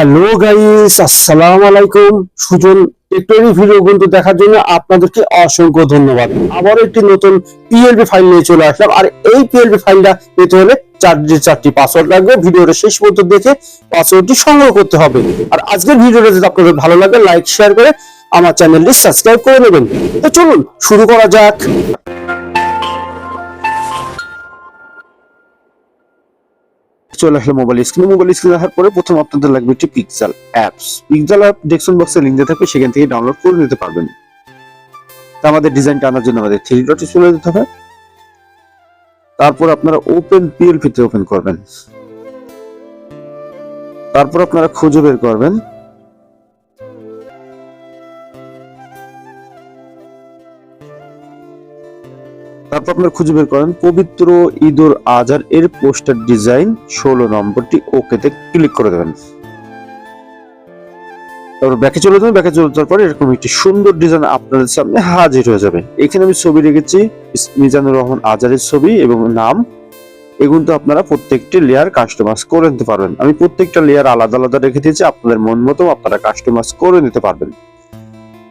Hello guys, আসসালামু আলাইকুম। Sujan টেকটরি video কিন্তু দেখার জন্য আপনাদেরকে অসংখ্য ধন্যবাদ। আবার একটি নতুন পিএলবি ফাইল নিয়ে চলে আসলাম। আর এই পিএলবি ফাইলটা পেতে হলে চারটি চারটি পাসওয়ার্ড লাগবে, ভিডিওটা শেষ পর্যন্ত দেখে পাসওয়ার্ডটি সংগ্রহ করতে হবে। আর আজকের ভিডিওটা যদি আপনাদের ভালো লাগে লাইক শেয়ার করে আমার চ্যানেলটি সাবস্ক্রাইব করে নেবেন। তো চলুন, শুরু করা যাক। চলে আসলো মোবাইল স্ক্রিনে মোবাইল স্ক্রিনে আসার পরে প্রথম আপনাদের লাগবে একটি pixel apps pixel app description বক্সে লিংক দেওয়া থাকবে, সেখান থেকে ডাউনলোড করে নিতে পারবেন। তা আমাদের ডিজাইনটা আনার জন্য আমাদের থ্রি ডটে চলে যেতে হবে। তারপর আপনারা ওপেন পিএলপিতে ওপেন করবেন। তারপর আপনারা খুঁজে বের করবেন। তারপর আপনারা খুঁজে বের করেন পবিত্র ঈদুল আজহার এর পোস্টার ডিজাইন ষোলো নম্বরটি ওকেতে ক্লিক করে দেবেন। তারপর ব্যাকে চলে যাবেন, ব্যাকে চলে যাওয়ার পরে এরকম একটি সুন্দর ডিজাইন আপনাদের সামনে হাজির হয়ে যাবে। এখানে আমি ছবি রেখেছি, মিজানুর রহমান আজহারের ছবি এবং নাম। এগুলো তো আপনারা প্রত্যেকটি লেয়ার কাস্টমাইজ করে নিতে পারবেন। আমি প্রত্যেকটা লেয়ার আলাদা আলাদা রেখে দিয়েছি, আপনাদের মন মতো আপনারা কাস্টমাইজ করে নিতে পারবেন।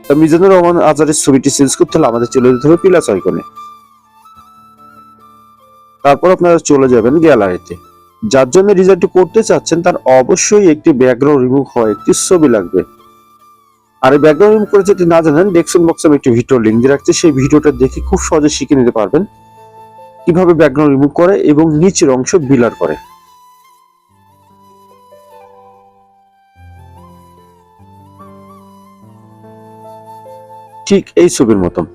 তা মিজানুর রহমান আজহারের ছবিটি চেঞ্জ করতে হলে আমাদের চলে যেতে হবে প্লাস আইকনে তারপর আপনারা চলে যাবেন গ্যালারিতে। যার জন্য রিজাল্টটি করতে চাচ্ছেন, তার অবশ্যই একটি ব্যাকগ্রাউন্ড রিমুভ হওয়া একটি ছবি লাগবে। আর এই ব্যাকগ্রাউন্ড রিমুভ করে যদি না জানেন ডেসক্রিপশন বক্সে আমি একটি ভিডিও লিংক দিয়ে রাখছি। সেই ভিডিওটা দেখে খুব সহজে শিখে নিতে পারবেন কীভাবে ব্যাকগ্রাউন্ড রিমুভ করে এবং নিচের অংশ বিলার করে। ঠিক এই ছবির মতন।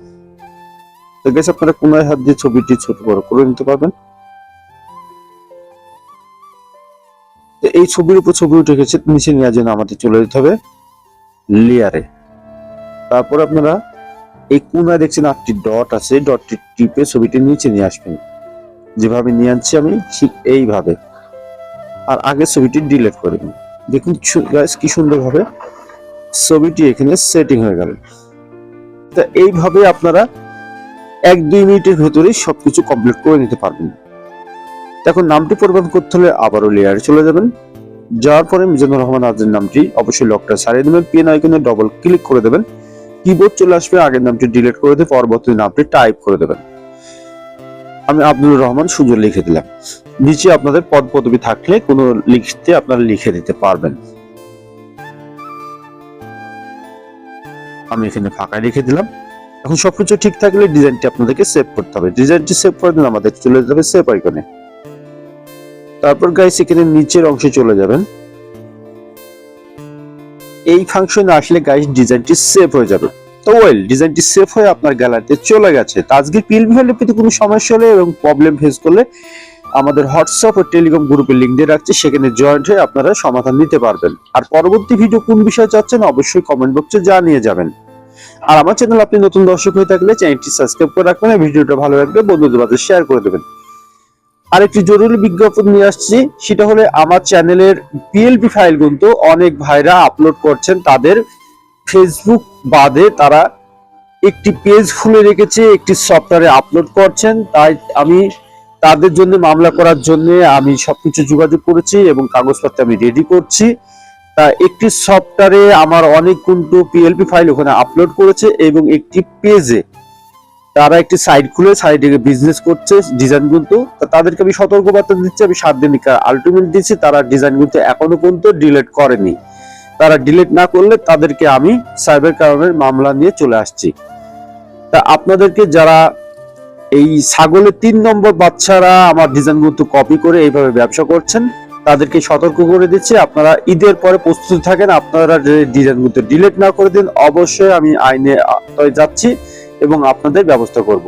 তো গেছে আপনারা কোনায় হাত দিয়ে ছবিটি ছোট বড় করে নিতে পারবেন। তো এই ছবির উপর ছবি উঠে গেছে, নিচে নেওয়ার জন্য আমাদের চলে যেতে হবে লেয়ারে তারপর আপনারা এই কোনায় দেখছেন আটটি ডট আছে ডটটি টিপে ছবিটি নিচে নিয়ে আসবেন। যেভাবে নিয়ে আনছি আমি, ঠিক এইভাবে। আর আগে ছবিটি ডিলিট করে দিন। দেখুন কি সুন্দরভাবে ছবিটি এখানে সেটিং হয়ে গেল। তা এইভাবে আপনারা এক দুই মিনিটের ভেতরেই সবকিছু কমপ্লিট করে নিতে পারবেন। এখন নামটি পরিবর্তন করতে হলে আবারও লেয়ারে চলে যাবেন। যাওয়ার পরে মিজানুর রহমান আজের নামটি অবশ্যই লকটা সারিয়ে দেবেন পেন আইকনে ডবল ক্লিক করে দেবেন। কিবোর্ড চলে আসবে, আগের নামটি ডিলিট করে দিয়ে পরবর্তী নামটি টাইপ করে দেবেন। আমি আব্দুল রহমান সুজন লিখে দিলাম। নিচে আপনাদের পদ পদবি থাকলে কোনো লিখতে আপনারা লিখে দিতে পারবেন। আমি এখানে ফাঁকা লিখে দিলাম। এখন সবকিছু ঠিক থাকলে ডিজাইনটি আপনাদেরকে সেভ করতে হবে। ডিজাইনটি সেভ করে দিলে আমাদের চলে যাবে সেভ আইকনে তারপর গাইস এখানে নিচের অংশে চলে যাবেন। এই ফাংশনে আসলে গাইস ডিজাইনটি সেভ হয়ে যাবে। তো ওয়েল ডিজাইনটি সেভ হয়ে আপনার গ্যালারিতে চলে গেছে। আজকে পিএলবি প্রতি কোনো সমস্যা হলে এবং প্রবলেম ফেস করলে আমাদের হোয়াটসঅ্যাপ ও টেলিকম গ্রুপের লিঙ্ক দিয়ে রাখছি, সেখানে জয়েন্ট হয়ে আপনারা সমাধান নিতে পারবেন। আর পরবর্তী ভিডিও কোন বিষয়ে চাচ্ছেন, অবশ্যই কমেন্ট বক্সে জানিয়ে যাবেন। আর আমার চ্যানেল আপনি নতুন দর্শক হয়ে থাকলে চ্যানেলটি সাবস্ক্রাইব করে রাখবেন ভিডিওটা ভালো লাগলে বন্ধুদের মাঝে শেয়ার করে দেবেন। আর একটি জরুরি বিজ্ঞাপন নিয়ে আসছি, সেটা হলে আমার চ্যানেলের পিএলপি ফাইল কিন্তু অনেক ভাইরা আপলোড করছেন। তাদের ফেসবুক বাদে তারা একটি পেজ খুলে রেখেছে, একটি সফটওয়্যারে আপলোড করছেন। তাই আমি তাদের জন্য মামলা করার জন্য আমি সবকিছু যোগাযোগ করেছি এবং কাগজপত্র আমি রেডি করছি। তা একটি সফটওয়্যারে আমার অনেক কিন্তু পিএলপি ফাইল ওখানে আপলোড করেছে এবং একটি পেজে তারা একটি সাইট খুলে সাইডে বিজনেস করছে ডিজাইন তা তাদেরকে আমি সতর্কবার্তা দিচ্ছি, আমি সাত দিন আলটিমেট দিচ্ছি, তারা ডিজাইন কিন্তু এখনও পর্যন্ত ডিলেট করেনি। তারা ডিলেট না করলে তাদেরকে আমি সাইবার ক্রাইমের মামলা নিয়ে চলে আসছি। তা আপনাদেরকে যারা এই ছাগলের তিন নম্বর বাচ্চারা আমার ডিজাইন কিন্তু কপি করে এইভাবে ব্যবসা করছেন তাদেরকে সতর্ক করে দিচ্ছি। আপনারা ঈদের পরে প্রস্তুত থাকেন, আপনারা ডিজাইন মধ্যে ডিলেট না করে দিন, অবশ্যই আমি আইনে যাচ্ছি এবং আপনাদের ব্যবস্থা করব।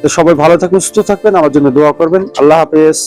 তো সবাই ভালো থাকুন, সুস্থ থাকবেন, আমার জন্য দোয়া করবেন। আল্লাহ হাফেজ।